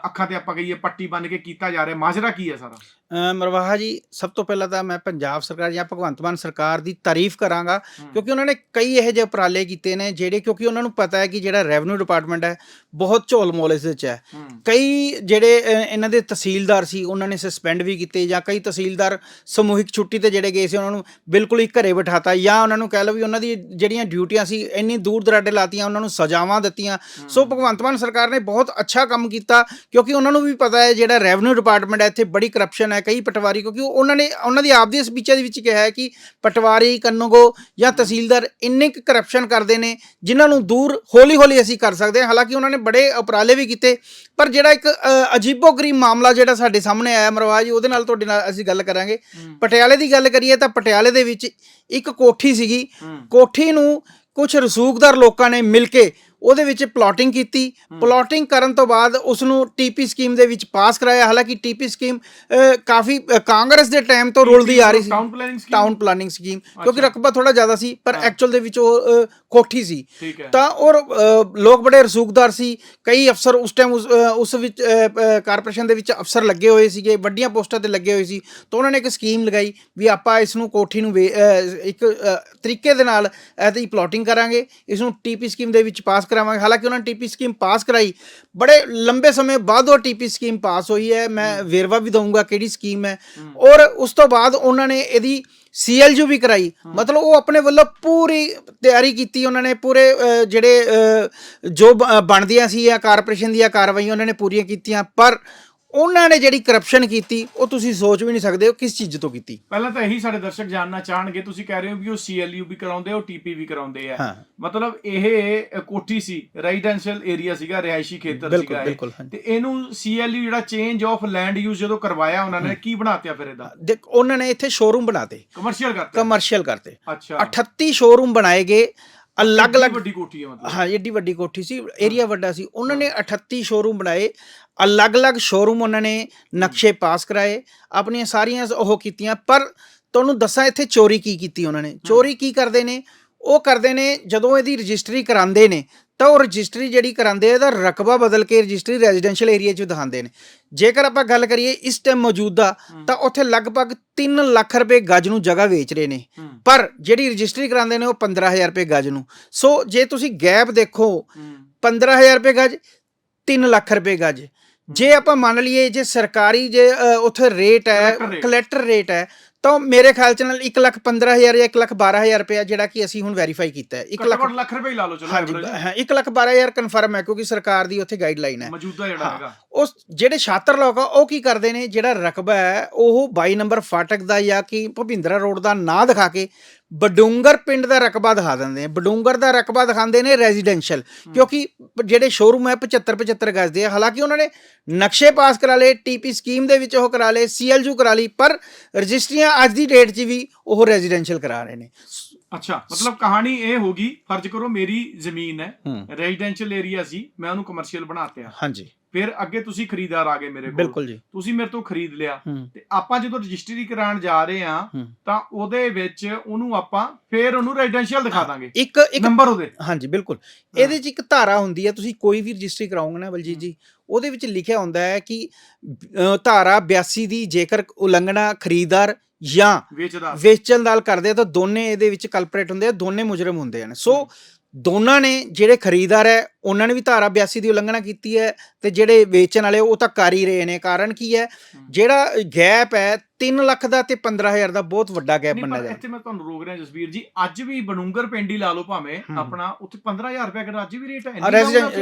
ਅੱਖਾਂ ਤੇ ਆਪਾਂ ਕਹੀਏ ਪੱਟੀ ਬੰਨ ਕੇ ਕੀਤਾ ਜਾ ਰਿਹਾ, ਮਾਜਰਾ ਕੀ ਹੈ ਸਾਰਾ? ਮਰਵਾਹਾ ਜੀ ਸਭ ਤੋਂ ਪਹਿਲਾਂ ਤਾਂ ਮੈਂ ਪੰਜਾਬ ਸਰਕਾਰ ਜਾਂ ਭਗਵੰਤ ਮਾਨ ਸਰਕਾਰ ਦੀ ਤਾਰੀਫ ਕਰਾਂਗਾ ਕਿਉਂਕਿ ਉਹਨਾਂ ਨੇ ਕਈ ਇਹੋ ਜਿਹੇ ਉਪਰਾਲੇ ਕੀਤੇ ਨੇ ਜਿਹੜੇ ਕਿਉਂਕਿ ਉਹਨਾਂ ਨੂੰ ਪਤਾ ਹੈ ਕਿ ਜਿਹੜਾ ਰੈਵਨਿਊ ਡਿਪਾਰਟਮੈਂਟ ਹੈ ਬਹੁਤ ਝੋਲ ਮੋਲ ਇਸ ਵਿੱਚ ਹੈ। ਕਈ ਜਿਹੜੇ ਇਹਨਾਂ ਦੇ ਤਹਿਸੀਲਦਾਰ ਸੀ ਉਹਨਾਂ ਨੇ ਸਸਪੈਂਡ ਵੀ ਕੀਤੇ ਜਾਂ ਕਈ ਤਹਿਸੀਲਦਾਰ ਸਮੂਹਿਕ ਛੁੱਟੀ ਤੇ ਜਿਹੜੇ ਗਏ ਸੀ ਉਹਨਾਂ ਨੂੰ ਬਿਲਕੁਲ ਹੀ ਘਰੇ ਬਿਠਾਤਾ ਜਾਂ ਉਹਨਾਂ ਨੂੰ ਕਹਿ ਲਓ ਵੀ ਉਹਨਾਂ ਦੀ ਜਿਹੜੀਆਂ ਡਿਊਟੀਆਂ ਸੀ ਇੰਨੀ ਦੂਰ ਦਰਾਡੇ ਲਾਤੀਆਂ ਉਹਨਾਂ ਨੂੰ ਸਜ਼ਾਵਾਂ ਦਿੱਤੀਆਂ। ਸੋ ਭਗਵੰਤ ਮਾਨ ਸਰਕਾਰ ਨੇ ਬਹੁਤ ਅੱਛਾ ਕੰਮ ਕੀਤਾ ਕਿਉਂਕਿ ਉਹਨਾਂ ਨੂੰ ਵੀ ਪਤਾ ਹੈ ਜਿਹੜਾ ਰੈਵਨਿਊ ਡਿਪਾਰਟਮੈਂਟ ਹੈ ਇੱਥੇ ਬੜੀ ਕਰਪਸ਼ਨ ਹੈ ਕਈ ਪਟਵਾਰੀ ਕਿਉਂਕਿ ਉਹ- ਉਹਨਾਂ ਨੇ ਉਹਨਾਂ ਦੀ ਆਪਦੀ ਸਪੀਚਾਂ ਦੇ ਵਿੱਚ ਕਿਹਾ ਹੈ ਕਿ ਪਟਵਾਰੀ ਕੰਨਗੋ ਜਾਂ ਤਹਿਸੀਲਦਾਰ ਇੰਨੇ ਕੁ ਕਰਪਸ਼ਨ ਕਰਦੇ ਨੇ ਜਿਨ੍ਹਾਂ ਨੂੰ ਦੂਰ ਹੌਲੀ ਹੌਲੀ ਅਸੀਂ ਕਰ ਸਕਦੇ ਹਾਂ। ਹਾਲਾਂਕਿ ਉਹਨਾਂ ਨੇ ਬੜੇ ਉਪਰਾਲੇ ਵੀ ਕੀਤੇ ਪਰ ਜਿਹੜਾ ਇੱਕ ਅਜੀਬੋ-ਗਰੀਬ ਮਾਮਲਾ ਜਿਹੜਾ ਸਾਡੇ ਸਾਹਮਣੇ ਆਇਆ ਮਰਵਾਜ ਜੀ ਉਹਦੇ ਨਾਲ ਤੁਹਾਡੇ ਨਾਲ ਅਸੀਂ ਗੱਲ ਕਰਾਂਗੇ। ਹੂੰ। ਪਟਿਆਲੇ ਦੀ ਗੱਲ ਕਰੀਏ ਤਾਂ ਪਟਿਆਲੇ ਦੇ ਵਿੱਚ ਇੱਕ ਕੋਠੀ ਸੀਗੀ। ਹੂੰ। ਕੋਠੀ ਨੂੰ ਕੁਝ ਰਸੂਖਦਾਰ ਲੋਕਾਂ ਨੇ ਮਿਲ ਕੇ ਉਹਦੇ ਵਿੱਚ ਪਲਾਟਿੰਗ ਕੀਤੀ। ਪਲਾਟਿੰਗ ਕਰਨ ਤੋਂ ਬਾਅਦ ਉਸ ਨੂੰ ਟੀਪੀ ਸਕੀਮ ਦੇ ਵਿੱਚ ਪਾਸ ਕਰਾਇਆ। ਹਾਲਾਂਕਿ ਟੀਪੀ ਸਕੀਮ ਕਾਫੀ ਕਾਂਗਰਸ ਦੇ ਟਾਈਮ ਤੋਂ ਰੁਲਦੀ ਆ ਰਹੀ ਸੀ। Town planning scheme town planning scheme ਕਿਉਂਕਿ। ਰਕਬਾ ਥੋੜਾ ਜ਼ਿਆਦਾ ਸੀ ਪਰ। ਐਕਚੁਅਲ ਦੇ ਵਿੱਚ ਉਹ ਕੋਠੀ ਸੀ। ਤਾਂ ਔਰ ਲੋਕ ਬੜੇ ਰਸੂਖਦਾਰ ਸੀ। ਕਈ ਅਫਸਰ ਉਸ ਟਾਈਮ ਉਸ ਵਿੱਚ ਕਾਰਪੋਰੇਸ਼ਨ ਦੇ ਵਿੱਚ ਅਫਸਰ ਲੱਗੇ ਹੋਏ ਸੀਗੇ ਵੱਡੀਆਂ ਪੋਸਟਾਂ ਤੇ ਲੱਗੇ ਹੋਏ ਸੀ। ਤਾਂ ਉਹਨਾਂ ਨੇ ਇੱਕ ਸਕੀਮ ਲਗਾਈ ਵੀ ਆਪਾਂ ਇਸ ਨੂੰ ਕੋਠੀ ਨੂੰ ਇੱਕ ਤਰੀਕੇ ਦੇ ਨਾਲ ਇਹਦੀ ਪਲਾਟਿੰਗ ਕਰਾਂਗੇ। ਇਸ ਨੂੰ ਟੀਪੀ ਸਕੀਮ ਦੇ ਵਿੱਚ ਪਾਸ ਕਰਾਵਾਂਗੇ। ਹਾਲਾਂਕਿ ਉਹਨਾਂ ਨੇ ਟੀਪੀ ਸਕੀਮ ਪਾਸ ਕਰਾਈ। ਬੜੇ ਲੰਬੇ ਸਮੇਂ ਬਾਅਦ ਉਹ ਟੀਪੀ ਸਕੀਮ ਪਾਸ ਹੋਈ ਹੈ। ਮੈਂ ਵੇਰਵਾ ਵੀ ਦਊਂਗਾ ਕਿਹੜੀ ਸਕੀਮ ਹੈ। ਔਰ ਉਸ ਤੋਂ ਬਾਅਦ ਉਹਨਾਂ ਨੇ ਇਹਦੀ ਸੀਐਲਯੂ ਵੀ ਕਰਾਈ। ਮਤਲਬ ਉਹ ਆਪਣੇ ਵੱਲੋਂ ਪੂਰੀ ਤਿਆਰੀ ਕੀਤੀ ਉਹਨਾਂ ਨੇ। ਪੂਰੇ ਜਿਹੜੇ ਜੋ ਬਣਦੀਆਂ ਸੀ ਜਾਂ ਕਾਰਪੋਰੇਸ਼ਨ ਦੀਆਂ ਕਾਰਵਾਈਆਂ ਉਹਨਾਂ ਨੇ ਪੂਰੀਆਂ ਕੀਤੀਆਂ। ਪਰ ਉਹਨਾਂ ਨੇ ਜਿਹੜੀ ਕਰਪਸ਼ਨ ਕੀਤੀ ਉਹ ਤੁਸੀਂ ਸੋਚ ਵੀ ਨਹੀਂ ਸਕਦੇ ਉਹ ਕਿਸ ਚੀਜ਼ ਤੋਂ ਕੀਤੀ। ਪਹਿਲਾਂ ਤਾਂ ਇਹੀ ਸਾਡੇ ਦਰਸ਼ਕ ਜਾਨਣਾ ਚਾਹਣਗੇ ਤੁਸੀਂ ਕਹਿ ਰਹੇ ਹੋ ਵੀ ਉਹ ਸੀਐਲਯੂ ਵੀ ਕਰਾਉਂਦੇ ਉਹ ਟੀਪੀ ਵੀ ਕਰਾਉਂਦੇ ਆ। ਮਤਲਬ ਇਹ ਕੋਠੀ ਸੀ ਰੈਜ਼ੀਡੈਂਸ਼ੀਅਲ ਏਰੀਆ ਸੀਗਾ ਰਿਹਾਇਸ਼ੀ ਖੇਤਰ ਸੀਗਾ। ਤੇ ਇਹਨੂੰ ਸੀਐਲਯੂ ਜਿਹੜਾ ਚੇਂਜ ਆਫ ਲੈਂਡ ਯੂਜ਼ ਜਦੋਂ ਕਰਵਾਇਆ ਉਹਨਾਂ ਨੇ ਕੀ ਬਣਾਤਿਆ ਫਿਰ ਇਹਦਾ? ਦੇਖ ਉਹਨਾਂ ਨੇ ਇੱਥੇ ਸ਼ੋਰੂਮ ਬਣਾਤੇ। ਕਮਰਸ਼ੀਅਲ ਕਰਤਾ। ਕਮਰਸ਼ੀਅਲ ਕਰਤੇ। ਅੱਛਾ। 38 ਸ਼ੋਰੂਮ ਬਣਾਏ ਗਏ ਅਲੱਗ-ਅਲੱਗ ਵੱਡੀ ਕੋਠੀ ਹੈ ਮਤਲਬ। ਹਾਂ ਏਡੀ ਵੱਡੀ ਕੋਠੀ ਸੀ ਏਰੀਆ ਵੱਡਾ ਸੀ। ਉਹਨਾਂ ਨੇ 38 ਸ਼ੋਰੂਮ ਬਣਾਏ ਅਲੱਗ-ਅਲੱਗ ਸ਼ੋਰੂਮ ਉਹਨਾਂ ਨੇ ਨਕਸ਼ੇ ਪਾਸ ਕਰਾਏ ਆਪਣੀਆਂ ਸਾਰੀਆਂ ਉਹ ਕੀਤੀਆਂ ਪਰ ਤੁਹਾਨੂੰ ਦੱਸਾਂ ਇੱਥੇ ਚੋਰੀ ਕੀ ਕੀਤੀ ਉਹਨਾਂ ਨੇ? ਚੋਰੀ ਕੀ ਕਰਦੇ ਨੇ? ਉਹ ਕਰਦੇ ਨੇ ਜਦੋਂ ਇਹਦੀ ਰਜਿਸਟਰੀ ਕਰਾਉਂਦੇ ਨੇ ਤਾਂ ਉਹ ਰਜਿਸਟਰੀ ਜਿਹੜੀ ਕਰਾਉਂਦੇ ਆ ਇਹਦਾ ਰਕਬਾ ਬਦਲ ਕੇ ਰਜਿਸਟਰੀ ਰੈਜ਼ੀਡੈਂਸ਼ੀਅਲ ਏਰੀਆ 'ਚ ਦਿਖਾਉਂਦੇ ਨੇ। ਜੇਕਰ ਆਪਾਂ ਗੱਲ ਕਰੀਏ ਇਸ ਟਾਈਮ ਮੌਜੂਦਾ ਤਾਂ ਉੱਥੇ ਲਗਭਗ 3 ਲੱਖ ਰੁਪਏ ਗਜ ਨੂੰ ਜਗ੍ਹਾ ਵੇਚ ਰਹੇ ਨੇ। ਪਰ ਜਿਹੜੀ ਰਜਿਸਟਰੀ ਕਰਾਉਂਦੇ ਨੇ ਉਹ 15000 ਰੁਪਏ ਗਜ ਨੂੰ। ਸੋ ਜੇ ਤੁਸੀਂ ਗੈਪ ਦੇਖੋ ਹੂੰ। 15000 ਰੁਪਏ ਗਜ 3 ਲੱਖ ਰੁਪਏ ਗਜ। ਜੇ ਆਪਾਂ ਮੰਨ ਲਈਏ ਜੇ ਸਰਕਾਰੀ ਜੇ ਉੱਥੇ ਰੇਟ ਹੈ। ਕਲੈਕਟਰ ਰੇਟ ਹੈ ਤਾਂ ਮੇਰੇ ਖਿਆਲ ਚ ਨਾਲ 1 ਲੱਖ 15000 ਜਾਂ 1 ਲੱਖ 12000 ਰੁਪਏ ਜਿਹੜਾ ਕਿ ਅਸੀਂ ਹੁਣ ਵੈਰੀਫਾਈ ਕੀਤਾ ਹੈ 1 ਘੱਟੋ ਲੱਖ ਲੱਖ ਰੁਪਏ ਲਾ ਲਓ ਚਲੋ ਹਾਂਜੀ। ਹਾਂ 1 ਲੱਖ 12000 ਕਨਫਰਮ ਹੈ ਕਿਉਂਕਿ ਸਰਕਾਰ ਦੀ ਉੱਥੇ ਗਾਈਡਲਾਈਨ ਹੈ ਮੌਜੂਦਾ ਜਿਹੜਾ। ਹੈਗਾ ਉਸ ਜਿਹੜੇ ਛਾਤਰ ਲੋਕ ਆ ਉਹ ਕੀ ਕਰਦੇ ਨੇ ਜਿਹੜਾ ਰਕਬਾ ਹੈ ਉਹ 22 ਨੰਬਰ ਫਾਟਕ ਦਾ ਜਾਂ ਕਿ ਭੁਪਿੰਦਰਾ ਰੋਡ ਦਾ ਨਾਂ ਦਿਖਾ ਕੇ ਬਡੂੰਗਰ ਪਿੰਡ ਦਾ ਰਕਬਾ ਦਿਖਾ ਦਿੰਦੇ ਆ ਬਡੂੰਗਰ ਦਾ ਰਕਬਾ ਦਿਖਾਉਂਦੇ ਨੇ ਰੈਜ਼ੀਡੈਂਸ਼ੀਅਲ ਕਿਉਂਕਿ ਜਿਹੜੇ ਸ਼ੋਰੂਮ ਹੈ 75 75 ਗਜ਼ ਦੇ ਆ। ਹਾਲਾਂਕਿ ਉਹਨਾਂ ਨੇ ਨਕਸ਼ੇ ਪਾਸ ਕਰਾ ਲਏ ਟੀਪੀ ਸਕੀਮ ਦੇ ਵਿੱਚ ਉਹ ਕਰਾ ਲਏ ਸੀਐਲਯੂ ਕਰਾ ਲਈ ਪਰ ਰਜਿਸਟਰੀਆਂ ਅੱਜ ਦੀ ਡੇਟ 'ਚ ਵੀ ਉਹ ਰੈਜ਼ੀਡੈਂਸ਼ੀਅਲ ਕਰਾ ਰਹੇ ਨੇ। ਅੱਛਾ ਮਤਲਬ ਕਹਾਣੀ ਇਹ ਹੋਗੀ ਫਰਜ਼ ਕਰੋ ਮੇਰੀ ਜ਼ਮੀਨ ਹੈ। ਰੈਜ਼ੀਡੈਂਸ਼ੀਅਲ ਏਰੀਆ ਸੀ ਮੈਂ ਉਹਨੂੰ ਕਮਰਸ਼ੀਅਲ ਬਣਾਤਿਆ। ਹਾਂਜੀ। ਫਿਰ ਅੱਗੇ ਤੁਸੀਂ ਖਰੀਦਦਾਰ ਆ ਗਏ ਮੇਰੇ ਕੋਲ। ਬਿਲਕੁਲ ਜੀ। ਤੁਸੀਂ ਮੇਰੇ ਤੋਂ ਖਰੀਦ ਲਿਆ। ਤੇ ਆਪਾਂ ਜਦੋਂ ਰਜਿਸਟਰੀ ਕਰਾਉਣ ਜਾ ਰਹੇ ਆ। ਤਾਂ ਉਹਦੇ ਵਿੱਚ ਉਹਨੂੰ ਆਪਾਂ ਫਿਰ ਉਹਨੂੰ ਰੈਜ਼ੀਡੈਂਸ਼ੀਅਲ ਦਿਖਾ ਦਾਂਗੇ। ਇੱਕ ਇੱਕ ਨੰਬਰ ਉਹਦੇ। ਹਾਂਜੀ ਬਿਲਕੁਲ। ਇਹਦੇ 'ਚ ਇੱਕ ਧਾਰਾ ਹੁੰਦੀ ਹੈ ਤੁਸੀਂ ਕੋਈ ਵੀ ਰਜਿਸਟਰੀ ਕਰਾਓਗੇ ਨਾ ਬਲਜੀਤ ਜੀ ਉਹਦੇ ਵਿੱਚ ਲਿਖਿਆ ਹੁੰਦਾ ਹੈ ਕਿ ਧਾਰਾ 82 ਦੀ ਜੇਕਰ ਉਲੰਘਣਾ ਖਰੀਦਦਾਰ ਜਾਂ ਵੇਚਦਾ। ਵੇਚਣ ਨਾਲ ਕਰਦੇ ਆ ਤਾਂ ਦੋਨੇ ਇਹਦੇ ਵਿੱਚ ਕਲਪਰੇਟ ਹੁੰਦੇ ਆ ਦੋਨੇ ਮੁਜਰਮ ਹੁੰਦੇ ਹਨ। ਸੋ ਦੋਨਾਂ ਨੇ ਜਿਹੜੇ ਖਰੀਦਦਾਰ ਹੈ ਉਹਨਾਂ ਨੇ ਵੀ ਧਾਰਾ 82 ਦੀ ਉਲੰਘਣਾ ਕੀਤੀ ਹੈ ਤੇ ਜਿਹੜੇ ਵੇਚਣ ਵਾਲੇ ਉਹ ਤਾਂ ਕਰ ਹੀ ਰਹੇ ਨੇ। ਕਾਰਨ ਕੀ ਹੈ? ਜਿਹੜਾ ਗੈਪ ਹੈ 3 ਲੱਖ ਦਾ ਤੇ 15000 ਦਾ ਬਹੁਤ ਵੱਡਾ ਗੈਪ ਪਰ ਜਾਂਦਾ ਇੱਥੇ ਮੈਂ ਤੁਹਾਨੂੰ ਰੋਕ ਰਿਹਾ ਜਸਵੀਰ ਜੀ ਅੱਜ ਵੀ ਬਨੂੰਗਰ ਪਿੰਡ ਲਾ ਲਓ ਭਾਵੇਂ। ਆਪਣਾ ਉੱਥੇ 15000 ਰੁਪਏ ਕਿਹੜਾ ਅੱਜ ਵੀ ਰੇਟ ਹੈ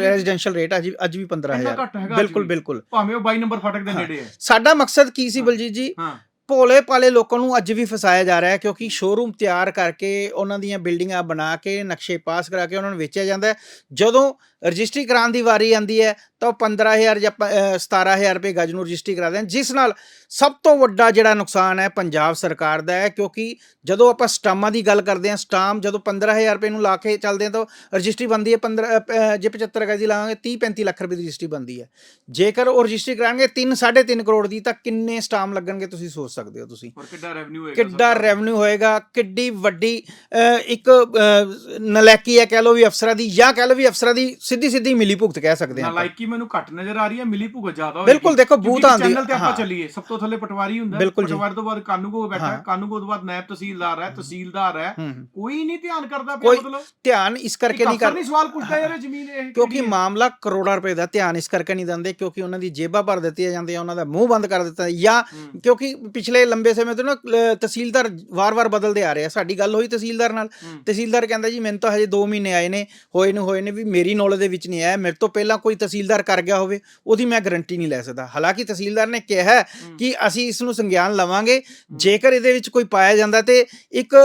ਰੈਜ਼ੀਡੈਂਸ਼ੀਅਲ ਰੇਟ ਅੱਜ ਅੱਜ ਵੀ ਇੰਨਾ 15000 ਘੱਟ ਹੈਗਾ ਅੱਜ ਬਿਲਕੁਲ। ਬਿਲਕੁਲ। ਭਾਵੇਂ ਉਹ 22 ਨੰਬਰ ਫਾਟਕ ਦੇ। ਨੇੜੇ ਹੈ। ਸਾਡਾ ਮਕਸਦ ਕੀ ਸੀ। ਬਲਜੀਤ ਜੀ? ਹਾਂ। ਭੋਲੇ ਭਾਲੇ ਲੋਕਾਂ ਨੂੰ ਅੱਜ ਵੀ ਫਸਾਇਆ ਜਾ ਰਿਹਾ ਹੈ ਕਿਉਂਕਿ ਸ਼ੋਰੂਮ ਤਿਆਰ ਕਰਕੇ ਉਹਨਾਂ ਦੀਆਂ ਬਿਲਡਿੰਗਾਂ ਬਣਾ ਕੇ ਨਕਸ਼ੇ ਪਾਸ ਕਰਾ ਕੇ ਉਹਨਾਂ ਨੂੰ ਵੇਚਿਆ ਜਾਂਦਾ ਹੈ। ਜਦੋਂ ਰਜਿਸਟਰੀ ਕਰਾਉਣ ਦੀ ਵਾਰੀ ਆਉਂਦੀ ਹੈ ਤਾਂ ਉਹ 15000 ਜਾਂ ਪ- ਅਹ 17000 ਰੁਪਏ ਗਜ ਨੂੰ ਰਜਿਸਟਰੀ ਕਰਾਦੇ ਹਨ ਜਿਸ ਨਾਲ ਸਭ ਤੋਂ ਵੱਡਾ ਜਿਹੜਾ ਨੁਕਸਾਨ ਹੈ ਪੰਜਾਬ ਸਰਕਾਰ ਦਾ ਹੈ ਕਿਉਂਕਿ ਜਦੋਂ ਆਪਾਂ ਸਟਾਮਾਂ ਦੀ ਗੱਲ ਕਰਦੇ ਹਾਂ ਸਟਾਮ ਜਦੋਂ 15000 ਰੁਪਏ ਨੂੰ ਲਾ ਕੇ ਚੱਲਦੇ ਹਾਂ ਤਾਂ ਰਜਿਸਟਰੀ ਬੰਦੀ ਹੈ 15 ਅਹ, ਜੇ 75 ਗਜ ਦੀ ਲਾਵਾਂਗੇ 30 35 ਲੱਖ ਰੁਪਏ ਦੀ ਰਜਿਸਟਰੀ ਬੰਦੀ ਹੈ। ਜੇਕਰ ਉਹ ਰਜਿਸਟਰੀ ਕਰਾਂਗੇ 3 3.5 ਕਰੋੜ ਦੀ ਤਾਂ ਕਿੰਨੇ ਸਟਾਮ ਲੱਗਣਗੇ ਤੁਸੀਂ ਸੋਚ ਸਕਦੇ ਹੋ ਤੁਸੀਂ ਔਰ ਕਿੱਡਾ ਰੈਵਨਿਊ ਹੋਏਗਾ ਕਿੱਡਾ? ਰੈਵਨਿਊ ਹੋਏਗਾ ਕਿੱਡੀ ਵੱਡੀ ਇੱਕ ਨਲਾਇਕੀ ਹੈ ਕਹਿ ਲਓ ਵੀ ਅਫਸਰਾਂ ਦੀ ਜਾਂ ਕਹਿ ਲਓ ਵੀ ਅਫਸਰਾਂ ਦੀ ਸਿੱਧੀ ਸਿੱਧੀ ਮਿਲੀ ਭੁਗਤ ਕਹਿ ਸਕਦੇ ਹਾਂ। ਨਾਲਾਇਕੀ ਮੈਨੂੰ ਘੱਟ ਨਜ਼ਰ ਆ ਰਹੀ ਹੈ ਮਿਲੀ ਭੁਗਤ ਜ਼ਿਆਦਾ ਹੋਏਗੀ ਬਿਲਕੁਲ ਦੇਖੋ ਬੂਥ ਆਂਦੀ ਚੈਨਲ ਤੇ ਆਪਾਂ ਚੱਲੀਏ ਸਭ ਤੋਂ ਥੱਲੇ ਪਟਵਾਰੀ ਹੁੰਦਾ। ਪਟਵਾਰੀ ਤੋਂ ਬਾਅਦ ਕਾਨੂੰਗੋ ਬੈਠਾ। ਕਾਨੂੰਗੋ ਤੋਂ ਬਾਅਦ ਨਾਇਬ ਤਹਿਸੀਲਦਾਰ ਹੈ ਤਹਿਸੀਲਦਾਰ ਹੈ। ਕੋਈ ਨਹੀਂ ਧਿਆਨ ਕਰਦਾ ਪਿਆ ਮਤਲਬ ਧਿਆਨ ਇਸ ਕਰਕੇ ਨਹੀਂ ਕਰ ਨਹੀਂ ਸਵਾਲ ਪੁੱਛਦਾ ਯਾਰ ਜ਼ਮੀਨ ਇਹ ਕਿਉਂਕਿ? ਮਾਮਲਾ ਕਰੋੜਾਂ ਰੁਪਏ ਦਾ ਧਿਆਨ ਇਸ ਕਰਕੇ ਨਹੀਂ ਦਿੰਦੇ ਕਿਉਂਕਿ ਉਹਨਾਂ ਦੀ ਜੇਬਾਂ ਭਰ ਦਿੱਤੀਆਂ ਜਾਂਦੀਆਂ ਉਹਨਾਂ ਦਾ ਮੂੰਹ ਬੰਦ ਕਰ ਦਿੱਤਾ ਜਾਂ ਕਿਉਂਕਿ ਪਿਛਲੇ ਲੰਬੇ ਸਮੇਂ ਤੋਂ ਨਾ ਅ, ਤਹਿਸੀਲਦਾਰ ਵਾਰ-ਵਾਰ ਬਦਲਦੇ ਆ ਰਹੇ ਆ। ਸਾਡੀ ਗੱਲ ਹੋਈ ਤਹਿਸੀਲਦਾਰ ਨਾਲ। ਤਹਿਸੀਲਦਾਰ ਕਹਿੰਦਾ ਜੀ ਮੈਨੂੰ ਤਾਂ ਹਜੇ 2 ਮਹੀਨੇ ਆਏ ਨੇ ਹੋਏ ਨੇ ਹੋਏ ਨੇ ਵੀ ਮੇਰੀ ਨੌਲੇਜ ਦੇ ਵਿੱਚ ਨਹੀਂ ਆਇਆ। ਮੇਰੇ ਤੋਂ ਪਹਿਲਾਂ ਕੋਈ ਤਹਿਸੀਲਦਾਰ ਕਰ ਗਿਆ ਹੋਵੇ ਉਹਦੀ ਮੈਂ ਗਾਰੰਟੀ ਨਹੀਂ ਲੈ ਸਕਦਾ। ਹਾਲਾਂਕਿ ਤਹਿਸੀਲਦਾਰ ਨੇ ਕਿਹਾ ਹੈ ਕਿ ਅਸੀਂ ਇਸ ਨੂੰ ਸੰਗਿਆਨ ਲਵਾਂਗੇ। ਜੇਕਰ ਇਹਦੇ ਵਿੱਚ ਕੋਈ ਪਾਇਆ ਜਾਂਦਾ ਤੇ ਇੱਕ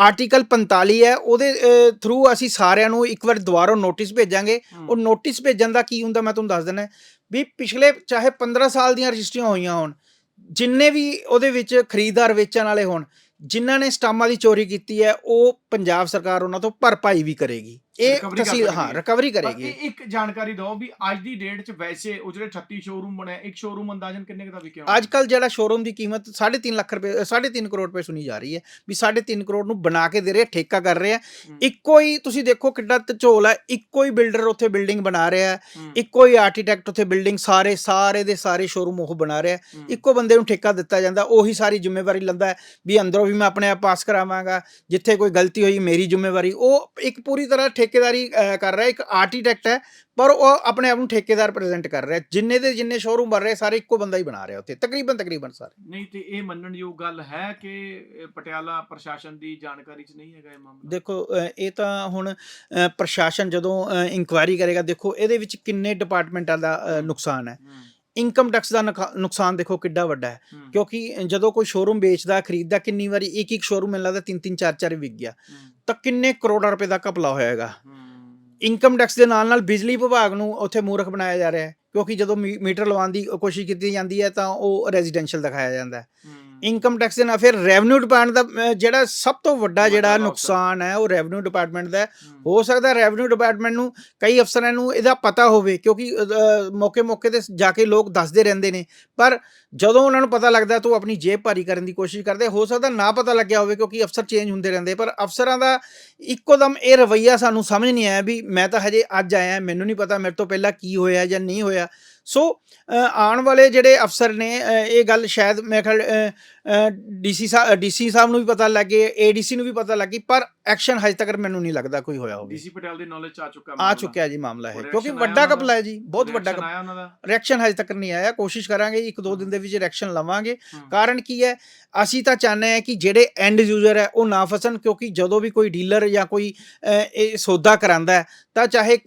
ਆਰਟੀਕਲ 45 ਹੈ ਉਹਦੇ ਥਰੂ ਅਸੀਂ ਸਾਰਿਆਂ ਨੂੰ ਇੱਕ ਵਾਰ ਦੁਬਾਰਾ ਨੋਟਿਸ ਭੇਜਾਂਗੇ। ਉਹ ਨੋਟਿਸ ਭੇਜਣ ਦਾ ਕੀ ਹੁੰਦਾ ਮੈਂ ਤੁਹਾਨੂੰ ਦੱਸ ਦਿੰਦਾ। ਵੀ ਪਿਛਲੇ ਚਾਹੇ 15 ਸਾਲ ਦੀਆਂ ਰਜਿਸਟਰੀਆਂ ਹੋਈਆਂ ਹੋਣ ਜਿੰਨੇ ਵੀ ਉਹਦੇ ਵਿੱਚ ਖਰੀਦਦਾਰ ਵੇਚਣ ਵਾਲੇ ਹੋਣ, ਜਿਨ੍ਹਾਂ ਨੇ ਸਟਾਮਾਂ ਦੀ ਚੋਰੀ ਕੀਤੀ ਹੈ, ਉਹ ਪੰਜਾਬ ਸਰਕਾਰ ਉਹਨਾਂ ਤੋਂ ਭਰਪਾਈ ਵੀ ਕਰੇਗੀ। ਇਹ Recovery ਕਰ ਤਹਿਸੀਲ ਸਕਦੀ ਹਾਂ ਹੈ। ਰਿਕਵਰੀ ਕਰੇਗੀ ਇੱਕ ਜਾਣਕਾਰੀ ਦਿਓ ਵੀ ਅੱਜ ਦੀ ਡੇਟ 'ਚ ਵੈਸੇ ਉਹ ਜਿਹੜੇ 38 ਸ਼ੋਰੂਮ ਬਣੇ ਇੱਕ ਸ਼ੋਰੂਮ ਅੰਦਾਜ਼ਨ ਕਿੰਨੇ ਕੁ ਦਾ ਵਿਕਿਆ ਹੋਣਾ? ਅੱਜ ਕੱਲ ਜਿਹੜਾ ਸ਼ੋਰੂਮ ਦੀ ਕੀਮਤ 3.5 ਲੱਖ ਰੁਪਏ 3.5 ਕਰੋੜ ਰੁਪਏ ਸੁਣੀ ਜਾ ਰਹੀ ਹੈ ਵੀ 3.5 ਕਰੋੜ ਨੂੰ ਬਣਾ ਕੇ ਦੇ ਰਹੇ ਠੇਕਾ ਕਰ ਰਹੇ ਆ ਹੂੰ, ਇੱਕੋ ਹੀ ਤੁਸੀਂ ਦੇਖੋ ਕਿੱਡਾ ਝੋਲ ਹੈ ਇੱਕੋ ਹੀ ਬਿਲਡਰ ਉੱਥੇ ਬਿਲਡਿੰਗ ਬਣਾ ਰਿਹਾ ਹੈ ਇੱਕੋ ਹੀ ਆਰਕੀਟੈਕਟ ਉੱਥੇ ਬਿਲਡਿੰਗ ਸਾਰੇ ਸਾਰੇ ਦੇ ਸਾਰੇ ਸ਼ੋਰੂਮ ਉਹ ਬਣਾ ਰਿਹਾ ਹੈ। ਇੱਕੋ ਬੰਦੇ ਨੂੰ ਠੇਕਾ ਦਿੱਤਾ ਜਾਂਦਾ ਉਹੀ ਸਾਰੀ ਜ਼ਿੰਮੇਵਾਰੀ ਲੈਂਦਾ ਹੈ ਵੀ ਅੰਦਰੋਂ ਵੀ ਮੈਂ ਆਪਣੇ ਆਪ ਪਾਸ ਕਰਾਵਾਂਗਾ ਜਿੱਥੇ ਕੋਈ ਗਲਤੀ ਹੋਈ ਮੇਰੀ ਜ਼ਿੰਮੇਵਾਰੀ ਉਹ ਇੱਕ ਪੂਰੀ ਤਰ੍ਹਾਂ ਠੇਕੇਦਾਰੀ ਕਰ ਰਿਹਾ ਇੱਕ ਆਰਕੀਟੈਕਟ ਹੈ ਪਰ ਉਹ ਆਪਣੇ ਆਪ ਨੂੰ ਠੇਕੇਦਾਰ ਪ੍ਰੈਜ਼ੈਂਟ ਕਰ ਰਿਹਾ ਜਿੰਨੇ ਦੇ ਜਿੰਨੇ ਸ਼ੋਰੂਮ ਬਣ ਰਹੇ ਸਾਰੇ ਇੱਕੋ ਬੰਦਾ ਹੀ ਬਣਾ ਰਿਹਾ ਉੱਥੇ ਤਕਰੀਬਨ ਤਕਰੀਬਨ ਸਾਰੇ। ਨਹੀਂ ਤੇ ਇਹ ਮੰਨਣਯੋਗ ਗੱਲ ਹੈ ਕਿ ਪਟਿਆਲਾ ਪ੍ਰਸ਼ਾਸਨ ਦੀ ਜਾਣਕਾਰੀ 'ਚ ਨਹੀਂ ਹੈਗਾ ਇਹ ਮਾਮਲਾ? ਦੇਖੋ ਇਹ ਤਾਂ ਹੁਣ ਪ੍ਰਸ਼ਾਸਨ ਜਦੋਂ ਇਨਕੁਆਇਰੀ ਕਰੇਗਾ ਦੇਖੋ ਇਹਦੇ ਵਿੱਚ ਕਿੰਨੇ ਡਿਪਾਰਟਮੈਂਟਾਂ ਦਾ ਨੁਕਸਾਨ ਹੂੰ, ਇਨਕਮ ਟੈਕਸ ਦਾ ਨੁਕਾ- ਨੁਕਸਾਨ ਦੇਖੋ ਕਿੱਡਾ ਵੱਡਾ ਹੈ। ਕਿਉਂਕਿ ਜਦੋਂ ਕੋਈ ਸ਼ੋਰੂਮ ਵੇਚਦਾ ਖਰੀਦਦਾ ਕਿੰਨੀ ਵਾਰੀ ਇੱਕ ਇੱਕ ਸ਼ੋਰੂਮ ਮੈਨੂੰ ਲੱਗਦਾ ਤਿੰਨ ਤਿੰਨ ਚਾਰ ਚਾਰ ਵਿਕ ਗਿਆ। ਤਾਂ ਕਿੰਨੇ ਕਰੋੜਾਂ ਰੁਪਏ ਦਾ ਘਪਲਾ ਹੋਇਆਗਾ ਇਨਕਮ ਟੈਕਸ ਦੇ ਨਾਲ ਨਾਲ ਬਿਜਲੀ ਵਿਭਾਗ ਨੂੰ ਉੱਥੇ ਮੂਰਖ ਬਣਾਇਆ ਜਾ ਰਿਹਾ ਹੈ। ਕਿਉਂਕਿ ਜਦੋਂ ਮੀਟਰ ਲਵਾਉਣ ਦੀ ਕੋਸ਼ਿਸ਼ ਕੀਤੀ ਜਾਂਦੀ ਹੈ ਤਾਂ ਉਹ ਰੈਜ਼ੀਡੈਂਸ਼ੀਅਲ ਦਿਖਾਇਆ ਜਾਂਦਾ ਹੂੰ, ਇਨਕਮ ਟੈਕਸ ਦੇ ਨਾਲ ਫਿਰ ਰੈਵਨਿਊ ਡਿਪਾਰਟਮੈਂਟ ਦਾ ਜਿਹੜਾ ਸਭ ਤੋਂ ਵੱਡਾ ਜਿਹੜਾ ਨੁਕਸਾਨ ਹੈ ਉਹ ਰੈਵਨਿਊ ਡਿਪਾਰਟਮੈਂਟ ਦਾ ਹੈ। ਸਕਦਾ ਰੈਵਨਿਊ ਡਿਪਾਰਟਮੈਂਟ ਨੂੰ ਕਈ ਅਫਸਰਾਂ ਨੂੰ ਇਹਦਾ ਪਤਾ ਹੋਵੇ ਕਿਉਂਕਿ ਮੌਕੇ ਮੌਕੇ ਤੇ ਜਾ ਕੇ ਲੋਕ ਦੱਸਦੇ ਰਹਿੰਦੇ ਨੇ। ਪਰ ਜਦੋਂ ਉਹਨਾਂ ਨੂੰ ਪਤਾ ਲੱਗਦਾ ਤਾਂ ਉਹ ਆਪਣੀ ਜੇਬ ਭਾਰੀ ਕਰਨ ਦੀ ਕੋਸ਼ਿਸ਼ ਕਰਦੇ। ਹੋ ਸਕਦਾ ਨਾ ਪਤਾ ਲੱਗਿਆ ਹੋਵੇ ਕਿਉਂਕਿ ਅਫਸਰ ਚੇਂਜ ਹੁੰਦੇ ਰਹਿੰਦੇ। ਪਰ ਅਫਸਰਾਂ ਦਾ ਇੱਕੋਦਮ ਇਹ ਰਵੱਈਆ ਸਾਨੂੰ ਸਮਝ ਨਹੀਂ ਆਇਆ ਵੀ ਮੈਂ ਤਾਂ ਹਜੇ ਅੱਜ ਆਇਆ ਮੈਨੂੰ ਨਹੀਂ ਪਤਾ ਮੇਰੇ ਤੋਂ ਪਹਿਲਾਂ ਕੀ ਹੋਇਆ ਜਾਂ ਨਹੀਂ ਹੋਇਆ। ਸੋ ਆਉਣ ਵਾਲੇ ਜਿਹੜੇ ਅਫਸਰ ਨੇ ਇਹ ਗੱਲ ਸ਼ਾਇਦ ਮੈਂ ਖਿਆਲ ਡੀਸੀ ਸਾਹਿਬ ਡੀਸੀ ਸਾਹਿਬ ਨੂੰ ਵੀ ਪਤਾ ਲੱਗੇ ਏਡੀਸੀ ਨੂੰ ਵੀ ਪਤਾ ਲੱਗੀ ਪਰ ਐਕਸ਼ਨ ਹਜੇ ਤੱਕ ਮੈਨੂੰ ਨਹੀਂ ਲੱਗਦਾ ਕੋਈ ਹੋਇਆ ਹੋਵੇ। ਡੀਸੀ ਪਟਿਆਲਾ ਦੀ ਨੌਲੇਜ ਆ ਚੁੱਕਾ ਆ। ਚੁੱਕਿਆ ਜੀ ਮਾਮਲਾ ਹੈ ਕਿਉਂਕਿ ਵੱਡਾ ਕਪਲਾ ਹੈ ਜੀ ਬਹੁਤ ਵੱਡਾ ਰਿਐਕਸ਼ਨ ਹਜੇ ਤੱਕ ਨਹੀਂ ਆਇਆ ਕੋਸ਼ਿਸ਼ ਕਰਾਂਗੇ ਇੱਕ ਦੋ ਦਿਨ ਦੇ ਵਿੱਚ ਰਿਐਕਸ਼ਨ ਲਵਾਂਗੇ। ਕਾਰਨ ਕੀ ਹੈ ਅਸੀਂ ਤਾਂ ਚਾਹੁੰਦੇ ਹਾਂ ਕਿ ਜਿਹੜੇ ਐਂਡ ਯੂਜ਼ਰ ਹੈ ਉਹ ਨਾ ਫਸਣ ਕਿਉਂਕਿ ਜਦੋਂ ਵੀ ਕੋਈ ਡੀਲਰ ਜਾਂ ਕੋਈ ਇਹ ਸੌਦਾ ਕਰਾਂਦਾ ਹੈ ਤਾਂ ਚਾਹੇ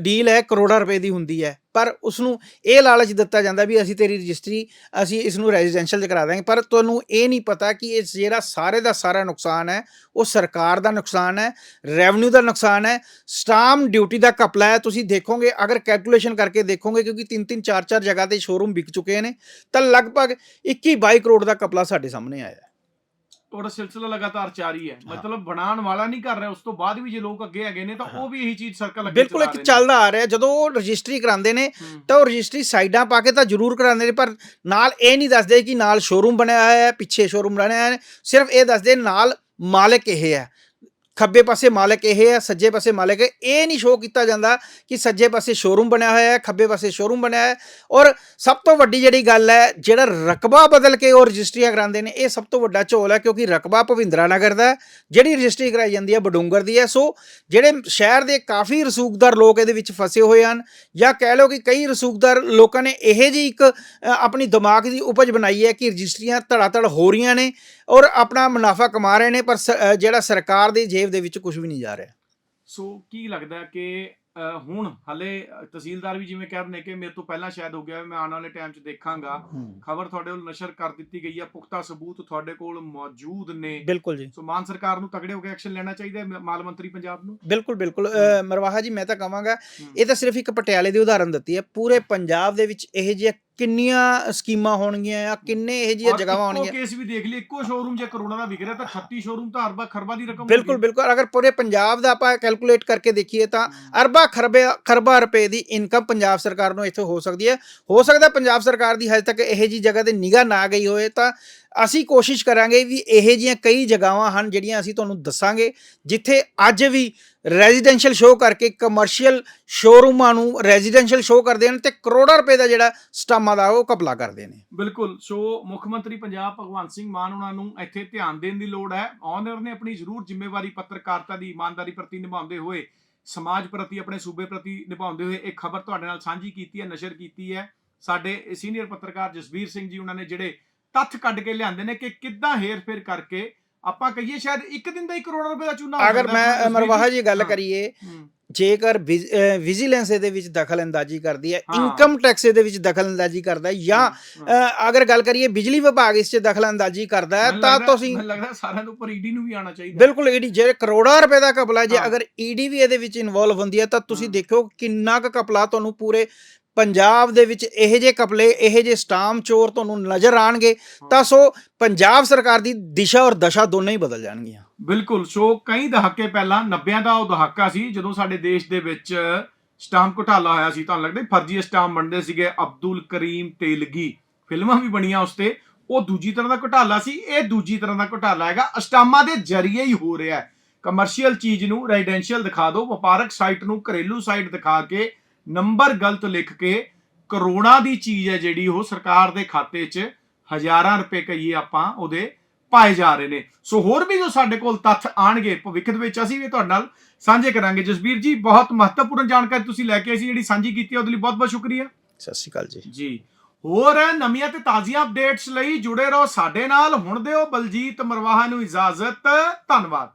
ਡੀਲ ਹੈ ਕਰੋੜਾਂ ਰੁਪਏ ਦੀ ਹੁੰਦੀ ਹੈ, ਪਰ ਉਸ ਨੂੰ ਇਹ ਲਾਲਚ ਦਿੱਤਾ ਜਾਂਦਾ ਵੀ ਅਸੀਂ ਤੇਰੀ ਰਜਿਸਟਰੀ, ਅਸੀਂ ਇਸ ਨੂੰ ਰੈਜ਼ੀਡੈਂਸ਼ੀਅਲ 'ਚ ਕਰਾ ਦਾਂਗੇ ਪਰ ਤੁਹਾਨੂੰ ਇਹ ਨਹੀਂ ਪਤਾ ਕਿ ਇਹ ਜਿਹੜਾ ਸਾਰੇ ਦਾ ਸਾਰਾ ਨੁਕਸਾਨ ਹੈ, ਉਹ ਸਰਕਾਰ ਦਾ ਨੁਕਸਾਨ ਹੈ, ਰੈਵਨਿਊ ਦਾ ਨੁਕਸਾਨ ਹੈ, ਸਟਾਮ ਡਿਊਟੀ ਦਾ ਕਪਲਾ ਹੈ। ਤੁਸੀਂ ਦੇਖੋਗੇ, ਅਗਰ ਕੈਲਕੂਲੇਸ਼ਨ ਕਰਕੇ ਦੇਖੋਗੇ, ਕਿਉਂਕਿ ਤਿੰਨ ਤਿੰਨ ਚਾਰ ਚਾਰ ਜਗ੍ਹਾ ਤੇ ਸ਼ੋਰੂਮ ਵਿਕ ਚੁੱਕੇ ਨੇ, ਤਾਂ ਲਗਭਗ 21 22 ਕਰੋੜ ਦਾ ਕਪਲਾ ਸਾਡੇ ਸਾਹਮਣੇ ਆਇਆ। ਉਹਦਾ ਸਿਲਸਿਲਾ ਲਗਾਤਾਰ ਜਾਰੀ ਹੈ। ਮਤਲਬ ਬਣਾਉਣ ਵਾਲਾ ਨਹੀਂ ਕਰ ਰਿਹਾ ਉਸ ਤੋਂ ਬਾਅਦ ਵੀ ਜੇ ਲੋਕ ਅੱਗੇ ਹੈਗੇ ਨੇ ਤਾਂ। ਉਹ ਵੀ ਇਹੀ ਚੀਜ਼ ਸਰਕਲ ਅੱਗੇ ਬਿਲਕੁਲ ਇੱਕ। ਚੱਲਦਾ ਆ ਰਿਹਾ ਜਦੋਂ ਉਹ ਰਜਿਸਟਰੀ ਕਰਾਉਂਦੇ ਨੇ ਤਾਂ ਉਹ ਰਜਿਸਟਰੀ ਸਾਈਡਾਂ ਪਾ ਕੇ ਤਾਂ ਜ਼ਰੂਰ ਕਰਾਉਂਦੇ ਨੇ ਪਰ ਨਾਲ ਇਹ ਨਹੀਂ ਦੱਸਦੇ ਕਿ ਨਾਲ ਸ਼ੋਰੂਮ ਬਣਿਆ ਹੋਇਆ ਹੈ ਪਿੱਛੇ ਸ਼ੋਰੂਮ ਬਣਿਆ ਹੋਇਆ ਹੈ ਸਿਰਫ ਇਹ ਦੱਸਦੇ ਨਾਲ ਮਾਲਕ ਇਹ ਹੈ ਖੱਬੇ ਪਾਸੇ ਮਾਲਕ ਇਹ ਹੈ, ਸੱਜੇ ਪਾਸੇ ਮਾਲਕ ਹੈ। ਇਹ ਨਹੀਂ ਸ਼ੋਅ ਕੀਤਾ ਜਾਂਦਾ ਕਿ ਸੱਜੇ ਪਾਸੇ ਸ਼ੋਰੂਮ ਬਣਿਆ ਹੋਇਆ ਹੈ, ਖੱਬੇ ਪਾਸੇ ਸ਼ੋਰੂਮ ਬਣਿਆ ਹੈ। ਔਰ ਸਭ ਤੋਂ ਵੱਡੀ ਜਿਹੜੀ ਗੱਲ ਹੈ, ਜਿਹੜਾ ਰਕਬਾ ਬਦਲ ਕੇ ਉਹ ਰਜਿਸਟਰੀਆਂ ਕਰਾਉਂਦੇ ਨੇ, ਇਹ ਸਭ ਤੋਂ ਵੱਡਾ ਝੋਲ ਹੈ ਕਿਉਂਕਿ ਰਕਬਾ ਭਵਿੰਦਰਾ ਨਗਰ ਦਾ ਜਿਹੜੀ ਰਜਿਸਟਰੀ ਕਰਾਈ ਜਾਂਦੀ ਹੈ ਬਡੂੰਗਰ ਦੀ ਹੈ। ਸੋ ਜਿਹੜੇ ਸ਼ਹਿਰ ਦੇ ਕਾਫੀ ਰਸੂਖਦਾਰ ਲੋਕ ਇਹਦੇ ਵਿੱਚ ਫਸੇ ਹੋਏ ਹਨ ਜਾਂ ਕਹਿ ਲਓ ਕਿ ਕਈ ਰਸੂਖਦਾਰ ਲੋਕਾਂ ਨੇ ਇਹ ਜੀ ਇੱਕ ਆਪਣੀ ਦਿਮਾਗ ਦੀ ਉਪਜ ਬਣਾਈ ਹੈ ਕਿ ਰਜਿਸਟਰੀਆਂ ਧੜਾ ਧੜ ਹੋ ਰਹੀਆਂ ਨੇ ਔਰ ਆਪਣਾ ਮੁਨਾਫਾ ਕਮਾ ਰਹੇ ਨੇ, ਪਰ ਸ- ਜਿਹੜਾ ਸਰਕਾਰ ਦੀ ਜੇਬ ਦੇ ਵਿੱਚ ਕੁਝ ਵੀ ਨਹੀਂ ਜਾ ਰਿਹਾ। ਸੋ ਕੀ ਲੱਗਦਾ ਕਿ ਹੁਣ ਹਲੇ ਤਹਿਸੀਲਦਾਰ ਵੀ ਜਿਵੇਂ ਕਹਿ ਰਹੇ ਨੇ ਕਿ ਮੇਰੇ ਤੋਂ ਪਹਿਲਾਂ ਸ਼ਾਇਦ ਹੋ ਗਿਆ ਮੈਂ ਆਉਣ ਵਾਲੇ ਟਾਈਮ 'ਚ ਦੇਖਾਂਗਾ। ਖਬਰ ਤੁਹਾਡੇ ਕੋਲ ਨਸ਼ਰ ਕਰ ਦਿੱਤੀ ਗਈ ਹੈ ਪੁਖਤਾ ਸਬੂਤ ਤੁਹਾਡੇ ਕੋਲ ਮੌਜੂਦ ਨੇ। ਬਿਲਕੁਲ ਜੀ। ਸੋ ਮਾਨ ਸਰਕਾਰ ਨੂੰ ਤਗੜੇ ਹੋ ਕੇ ਐਕਸ਼ਨ ਲੈਣਾ ਚਾਹੀਦਾ ਹੈ ਮ- ਮਾਲ ਮੰਤਰੀ ਪੰਜਾਬ ਨੂੰ? ਬਿਲਕੁਲ ਬਿਲਕੁਲ। ਮਰਵਾਹਾ ਜੀ ਮੈਂ ਤਾਂ ਕਹਾਂਗਾ ਇਹ ਤਾਂ ਸਿਰਫ ਇੱਕ ਪਟਿਆਲੇ ਦੀ ਉਦਾਹਰਨ ਦਿੱਤੀ ਹੈ। ਪੂਰੇ ਪੰਜਾਬ ਦੇ ਵਿੱਚ ਇਹ ਜਿਹੇ ਕਿੰਨੀਆਂ ਸਕੀਮਾਂ ਹੋਣਗੀਆਂ ਆ ਕਿੰਨੇ ਇਹ ਜਿਹੀਆਂ ਜਗ੍ਹਾਵਾਂ ਹੋਣਗੀਆਂ? ਕੇਸ ਵੀ ਦੇਖ ਲਈ ਇੱਕੋ ਸ਼ੋਰੂਮ ਜੇ ਕਰੋਨਾ ਦਾ ਵਿਕ ਰਿਹਾ ਤਾਂ 36 ਸ਼ੋਰੂਮ ਤਾਂ ਅਰਬਾਂ ਖਰਬਾਂ ਦੀ ਰਕਮ ਬਿਲਕੁਲ ਬਿਲਕੁਲ। ਅਗਰ ਪੂਰੇ ਪੰਜਾਬ ਦਾ ਆਪਾਂ ਕੈਲਕੂਲੇਟ ਕਰਕੇ ਦੇਖੀਏ ਤਾਂ ਅਰਬਾਂ ਖਰਬੇ ਖਰਬਾਂ ਰੁਪਏ ਦੀ ਇਨਕਮ ਪੰਜਾਬ ਸਰਕਾਰ ਨੂੰ ਇੱਥੋਂ ਹੋ ਸਕਦੀ ਹੈ। ਹੋ ਸਕਦਾ ਪੰਜਾਬ ਸਰਕਾਰ ਦੀ ਹਜੇ ਤੱਕ ਇਹੋ ਜੀ ਜਗ੍ਹਾ ਤੇ ਨਿਗਾਹ ਨਾ ਗਈ ਹੋਏ ਤਾਂ ਅਸੀਂ ਕੋਸ਼ਿਸ਼ ਕਰਾਂਗੇ ਵੀ ਇਹੋ ਜੀਆਂ ਕਈ ਜਗ੍ਹਾਵਾਂ ਹਨ ਜਿਹੜੀਆਂ ਅਸੀਂ ਤੁਹਾਨੂੰ ਦੱਸਾਂਗੇ ਜਿੱਥੇ ਅੱਜ ਵੀ ਰੈਜ਼ੀਡੈਂਸ਼ੀਅਲ ਸ਼ੋਅ ਕਰਕੇ ਕਮਰਸ਼ੀਅਲ ਸ਼ੋਰੂਮਾਂ ਨੂੰ ਰੈਜ਼ੀਡੈਂਸ਼ੀਅਲ ਸ਼ੋਅ ਕਰਦੇ ਹਨ ਤੇ ਕਰੋੜਾਂ ਰੁਪਏ ਦਾ ਜਿਹੜਾ ਸਟਾਮਾਂ ਦਾ ਉਹ ਕਪਲਾ ਕਰਦੇ ਨੇ। ਬਿਲਕੁਲ, ਸੋ ਮੁੱਖ ਮੰਤਰੀ ਪੰਜਾਬ ਭਗਵੰਤ ਸਿੰਘ ਮਾਨ ਉਹਨਾਂ ਨੂੰ ਇੱਥੇ ਧਿਆਨ ਦੇਣ ਦੀ ਲੋੜ ਹੈ। ਔਨਰ ਨੇ ਆਪਣੀ ਜ਼ਰੂਰ ਜ਼ਿੰਮੇਵਾਰੀ ਪੱਤਰਕਾਰਤਾ ਦੀ ਇਮਾਨਦਾਰੀ ਪ੍ਰਤੀ ਨਿਭਾਉਂਦੇ ਹੋਏ, ਸਮਾਜ ਪ੍ਰਤੀ, ਆਪਣੇ ਸੂਬੇ ਪ੍ਰਤੀ ਨਿਭਾਉਂਦੇ ਹੋਏ ਇਹ ਖਬਰ ਤੁਹਾਡੇ ਨਾਲ ਸਾਂਝੀ ਕੀਤੀ ਹੈ, ਨਸ਼ਰ ਕੀਤੀ ਹੈ। ਸਾਡੇ ਸੀਨੀਅਰ ਪੱਤਰਕਾਰ ਜਸਵੀਰ ਸਿੰਘ ਜੀ ਉਹਨਾਂ ਨੇ ਜਿਹੜੇ ਤੱਥ ਕੱਢ ਕੇ ਲਿਆਂਦੇ ਨੇ ਕਿ ਕਿੱਦਾਂ ਹੇਰ-ਫੇਰ ਕਰਕੇ ਆਪਾਂ ਕਹੀਏ ਸ਼ਾਇਦ ਇੱਕ ਦਿਨ ਦਾ ਹੀ ਕਰੋੜ ਰੁਪਏ ਦਾ ਚੂਨਾ ਹੋ ਅਗਰ ਜਾਂਦਾ। ਮੈਂ ਮਰਵਾਹਾ ਜੀ ਗੱਲ ਹਾਂ। ਕਰੀਏ ਹੂੰ, ਜੇਕਰ ਵਿਜੀਲੈਂਸ ਇਹਦੇ ਵਿੱਚ ਦਖਲ ਅੰਦਾਜ਼ੀ ਕਰਦੀ ਹੈ ਹਾਂ। ਇਨਕਮ ਟੈਕਸ ਇਹਦੇ ਵਿੱਚ ਦਖਲ ਅੰਦਾਜ਼ੀ ਕਰਦਾ ਹੈ ਜਾਂ ਹਾਂ। ਅਗਰ ਗੱਲ ਕਰੀਏ ਬਿਜਲੀ ਵਿਭਾਗ ਇਸ 'ਚ ਦਖਲ ਅੰਦਾਜ਼ੀ ਕਰਦਾ ਹੈ ਮੈਨੂੰ ਤਾਂ ਲੱਗਦਾ- ਤੁਸੀਂ ਮੈਨੂੰ ਲੱਗਦਾ ਸਾਰਿਆਂ ਦੇ ਉੱਪਰ ਈਡੀ ਨੂੰ ਵੀ ਆਉਣਾ ਚਾਹੀਦਾ ਬਿਲਕੁਲ ਈਡੀ ਜੇ ਕਰੋੜਾਂ ਰੁਪਏ ਦਾ ਕਪਲਾ ਜੇ ਹਾਂ। ਅਗਰ ਈਡੀ ਵੀ ਇਹਦੇ ਵਿੱਚ ਇਨਵੋਲਵ ਹੁੰਦੀ ਹੈ ਤਾਂ ਤੁਸੀਂ ਹਾਂ। ਦੇਖੋ ਕਿੰਨਾ ਕੁ ਕਪਲਾ ਤੁਹਾਨੂੰ ਪੂਰੇ ਪੰਜਾਬ ਦੇ ਵਿੱਚ ਇਹੋ ਜਿਹੇ ਕਪਲੇ, ਇਹੋ ਜਿਹੇ ਸਟਾਮ ਚੋਰ ਤੁਹਾਨੂੰ ਨਜ਼ਰ ਆਣਗੇ, ਤਾਂ ਸੋ ਪੰਜਾਬ ਸਰਕਾਰ ਦੀ ਦਿਸ਼ਾ ਔਰ ਦਸ਼ਾ ਦੋਨੇ ਹੀ ਬਦਲ ਜਾਣਗੀਆਂ। ਬਿਲਕੁਲ, ਸੋ ਕਈ ਦਹਾਕੇ ਪਹਿਲਾਂ 90ਆਂ ਦਾ ਉਹ ਦਹਾਕਾ ਸੀ, ਜਦੋਂ ਸਾਡੇ ਦੇਸ਼ ਦੇ ਵਿੱਚ ਸਟਾਮ ਘੁਟਾਲਾ ਹੋਇਆ ਸੀ ਤੁਹਾਨੂੰ ਲੱਗਦਾ ਫਰਜ਼ੀ ਸਟਾਂਪ ਬਣਦੇ ਸੀਗੇ ਅਬਦੁਲ ਕਰੀਮ ਤੇਲਗੀ। ਫਿਲਮਾਂ ਵੀ ਬਣੀਆਂ ਉਸ ਤੇ। ਉਹ ਦੂਜੀ ਤਰ੍ਹਾਂ ਦਾ ਘੁਟਾਲਾ ਸੀ, ਇਹ ਦੂਜੀ ਤਰ੍ਹਾਂ ਦਾ ਘੁਟਾਲਾ ਹੈਗਾ। ਅਸਟਾਮਾਂ ਦੇ ਜ਼ਰੀਏ ਹੀ ਹੋ ਰਿਹਾ ਹੈ। ਕਮਰਸ਼ੀਅਲ ਚੀਜ਼ ਨੂੰ ਰੈਜ਼ੀਡੈਂਸ਼ੀਅਲ ਦਿਖਾ ਦਿਓ, ਵਪਾਰਕ ਸਾਈਟ ਨੂੰ ਘਰੇਲੂ ਸਾਈਟ ਦਿਖਾ ਕੇ ਨੰਬਰ ਗਲਤ ਲਿਖ ਕੇ ਕਰੋੜਾਂ ਦੀ ਚੀਜ਼ ਹੈ ਜਿਹੜੀ ਉਹ ਸਰਕਾਰ ਦੇ ਖਾਤੇ 'ਚ ਹਜ਼ਾਰਾਂ ਰੁਪਏ ਕਹੀਏ ਆਪਾਂ ਉਹਦੇ ਪਾਏ ਜਾ ਰਹੇ ਨੇ। ਸੋ ਹੋਰ ਵੀ ਜੋ ਸਾਡੇ ਕੋਲ ਤੱਥ ਆਣਗੇ ਭਵਿੱਖ ਦੇ ਵਿੱਚ ਅਸੀਂ ਵੀ ਤੁਹਾਡੇ ਨਾਲ ਸਾਂਝੇ ਕਰਾਂਗੇ। ਜਸਬੀਰ ਜੀ ਬਹੁਤ ਮਹੱਤਵਪੂਰਨ ਜਾਣਕਾਰੀ ਤੁਸੀਂ ਲੈ ਕੇ ਆਏ ਸੀ ਜਿਹੜੀ ਸਾਂਝੀ ਕੀਤੀ ਹੈ ਉਹਦੇ ਲਈ ਬਹੁਤ ਬਹੁਤ ਸ਼ੁਕਰੀਆ। ਸਤਿ ਸ਼੍ਰੀ ਅਕਾਲ ਜੀ। ਜੀ। ਹੋਰ ਨਵੀਆਂ ਤੇ ਤਾਜ਼ੀਆਂ ਅਪਡੇਟਸ ਲਈ ਜੁੜੇ ਰਹੋ ਸਾਡੇ ਨਾਲ। ਹੁਣ ਦਿਓ ਬਲਜੀਤ ਮਰਵਾਹਾ ਨੂੰ ਇਜਾਜ਼ਤ। ਧੰਨਵਾਦ।